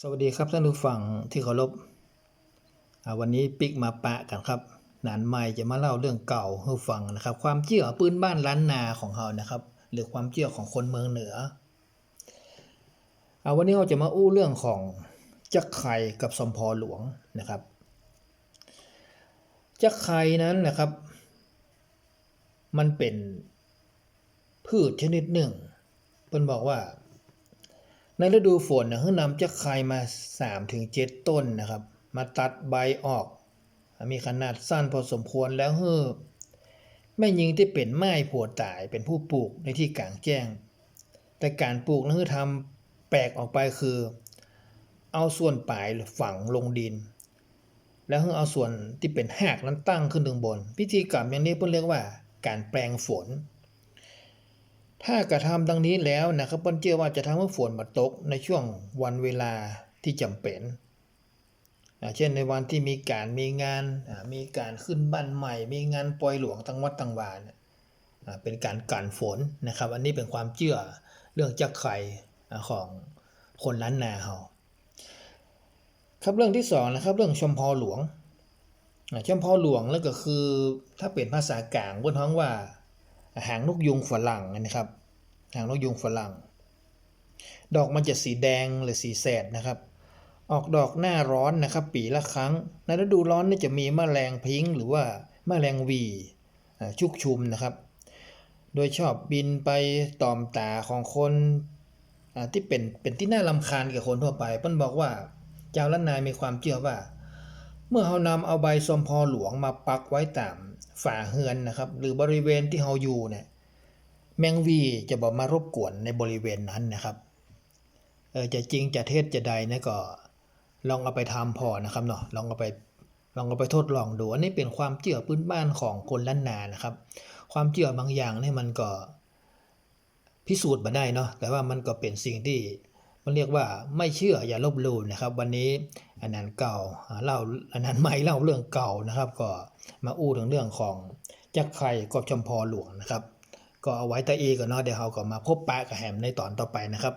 สวัสดีครับท่านผู้ฟังที่เคารพวันนี้ปิกมาปะกันครับนานใหม่จะมาเล่าเรื่องเก่าให้ฟังนะครับ ความเชื่อปืนบ้านล้านนาของเรานะครับ หรือความเชื่อของคนเมืองเหนืออาวันนี้เราจะมาอู้เรื่องของจักไข่กับสมพอหลวงนะครับจักไข่นั้นนะครับ มันเป็นพืชชนิดหนึ่งเพิ่นบอกว่า ในฤดูฝนนะเพิ่งนำจักไครมา3ถึง7ต้นนะครับ มาตัดใบออก มีขนาดสั้นพอสมควรแล้วเฮ้อแม่ยิงที่เป็นไม้ผัวตายเป็นผู้ปลูกในที่กลางแจ้ง แต่การปลูกนั้นคือทำแปลกออกไปคือ เอาส่วนปลายฝังลงดิน แล้วเพิ่งเอาส่วนที่เป็นหากนั้นตั้งขึ้นถึงบน พิธีกรรมอย่างนี้เพิ่นเรียกว่าการแปลงฝน ถ้ากระทำดังนี้แล้วนะครับเปิ้นเชื่อว่าจะทำให้ฝนมาตกในช่วงวันเวลาที่จำเป็น เช่นในวันที่มีการมีงาน มีการขึ้นบ้านใหม่ มีงานปล่อยหลวงตังวัดตังวานเป็นการกันฝนนะครับ อันนี้เป็นความเชื่อเรื่องจักไข่ของคนล้านนาเฮาครับเรื่องที่สองนะครับเรื่องชมพอหลวงชมพอหลวงแล้วก็คือถ้าเป็นภาษากลางบนท้องว่าหางนกยุงฝรั่งนะครับ หางนกยุงฝรั่ง ดอกมันจะสีแดงหรือสีแสดนะครับ ออกดอกหน้าร้อนนะครับ ปีละครั้ง ในฤดูร้อนนี่จะมีแมลงพิงหรือว่าแมลงวีชุกชุมนะครับ โดยชอบบินไปตอมตาของคนที่เป็นเป็นที่น่ารำคาญกับคนทั่วไปเปิ้นบอกว่าเจ้าล้านนายมีความเชื่อว่า เมื่อเรานำเอาใบสมพอหลวงมาปักไว้ตามฝ่าเฮือนนะครับ หรือบริเวณที่เราอยู่เนี่ย แมงวีจะบอกมารบกวนในบริเวณนั้นนะครับเออจะจริงจะเท็จะใดนี่ก็ลองเอาไปทำพอนะครับเนาะลองเอาไปลองเอาไปทดลองดูอันนี้เป็นความเชื่อพื้นบ้านของคนล้านนานะครับ ความเชื่อบางอย่างเนี่ยมันก็พิสูจน์มาได้เนาะแต่ว่ามันก็เป็นสิ่งที่มันเรียกว่าไม่เชื่ออย่าลบลู่นะครับ วันนี้อันนั้นเก่าเล่าอันนั้นใหม่เล่าเรื่องเก่านะครับ ก็มาอู้ถึงเรื่องของจักไข่กบจำพอหลวงนะครับ ก็เอาไว้แต่อีก่อนเนาะเดี๋ยวเราก็มาพบปะกับแหมในตอนต่อไปนะครับ